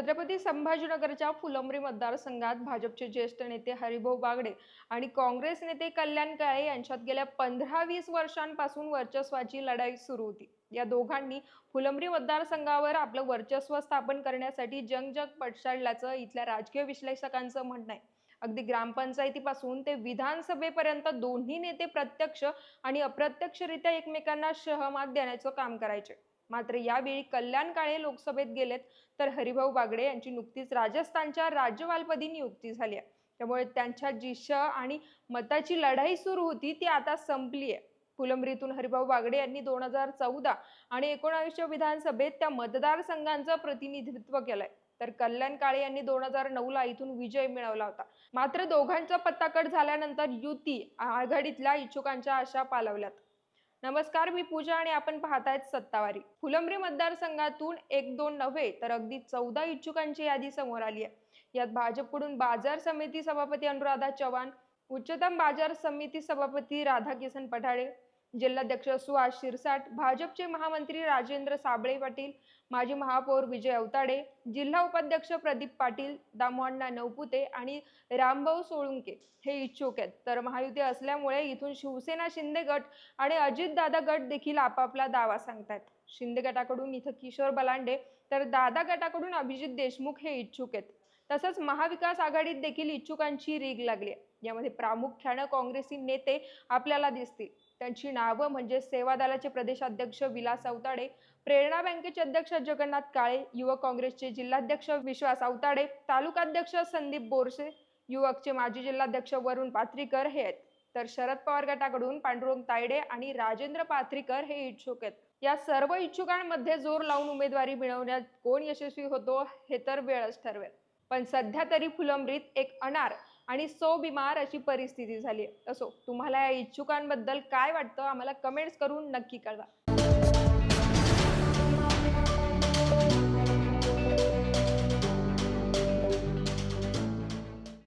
छत्रपती संभाजीनगरच्या फुलंब्री मतदारसंघात भाजपचे ज्येष्ठ नेते हरिभाऊ बागडे आणि काँग्रेस नेते कल्याण काळे यांच्यात गेल्या पंधरा वीस वर्षांपासून वर्चस्वाची लढाई सुरू होती. या दोघांनी फुलंब्री मतदारसंघावर आपलं वर्चस्व स्थापन करण्यासाठी जंगजग पडसाडल्याचं इथल्या राजकीय विश्लेषकांचं म्हणणं आहे. अगदी ग्रामपंचायतीपासून ते विधानसभेपर्यंत दोन्ही नेते प्रत्यक्ष आणि अप्रत्यक्षरित्या एकमेकांना सहमत देण्याचं काम करायचे. मात्र यावेळी कल्याण काळे लोकसभेत गेलेत तर हरिभाऊ बागडे यांची नुकतीच राजस्थानच्या राज्यपालपदी नियुक्ती झाली आहे. त्यामुळे त्यांच्या जी श आणि मताची लढाई सुरू होती ती आता संपली आहे. फुलंब्रीतून हरिभाऊ बागडे यांनी दोन हजार चौदा आणि एकोणावीसच्या विधानसभेत त्या मतदारसंघांचं प्रतिनिधित्व केलंय. तर कल्याण काळे यांनी दोन हजार नऊला इथून विजय मिळवला होता. मात्र दोघांचा पत्ताकट झाल्यानंतर युती आघाडीतल्या इच्छुकांच्या आशा पालवल्यात. नमस्कार मी पूजा आणि आपण पाहतायत सत्तावारी. फुलंब्री मतदारसंघातून एक दोन नव्हे तर अगदी चौदा इच्छुकांची यादी समोर आली आहे. यात भाजपकडून बाजार समिती सभापती अनुराधा चव्हाण उच्चतम बाजार समिती सभापती राधाकिसन पठाळे जिल्हाध्यक्ष सुहास शिरसाट भाजपचे महामंत्री राजेंद्र साबळे पाटील माजी महापौर विजय अवताडे जिल्हा उपाध्यक्ष प्रदीप पाटील दामोअण्णा नवपुते आणि रामभाऊ सोळुंके हे इच्छुक आहेत. तर महायुती असल्यामुळे इथून शिवसेना शिंदे गट आणि अजितदादा गट देखील आपापला दावा सांगतायत. शिंदे गटाकडून इथं किशोर बलांडे तर दादा गटाकडून अभिजित देशमुख हे इच्छुक आहेत. तसंच महाविकास आघाडीत देखील इच्छुकांची रीग लागली आहे. यामध्ये प्रामुख्यानं काँग्रेसी नेते आपल्याला दिसतील. त्यांची नावं म्हणजे सेवा दलाचे प्रदेशाध्यक्ष विलास अवताडे प्रेरणा बँकेचे अध्यक्ष जगन्नाथ काळे युवक काँग्रेसचे जिल्हाध्यक्ष विश्वास अवताडे तालुकाध्यक्ष संदीप बोरसे युवकचे माजी जिल्हाध्यक्ष वरुण पात्रीकर हे आहेत. तर शरद पवार गटाकडून पांडुरंग तायडे आणि राजेंद्र पात्रीकर हे इच्छुक आहेत. या सर्व इच्छुकांमध्ये जोर लावून उमेदवारी मिळवण्यात कोण यशस्वी होतो हे तर वेळच ठरवेल. पण सध्या तरी फुलंब्रीत एक अनार आणि सो बिमार अशी परिस्थिती झाली. आहे असो तुम्हाला या इच्छुकांबद्दल काय वाटतं? आम्हाला कमेंट्स करून नक्की कळवा.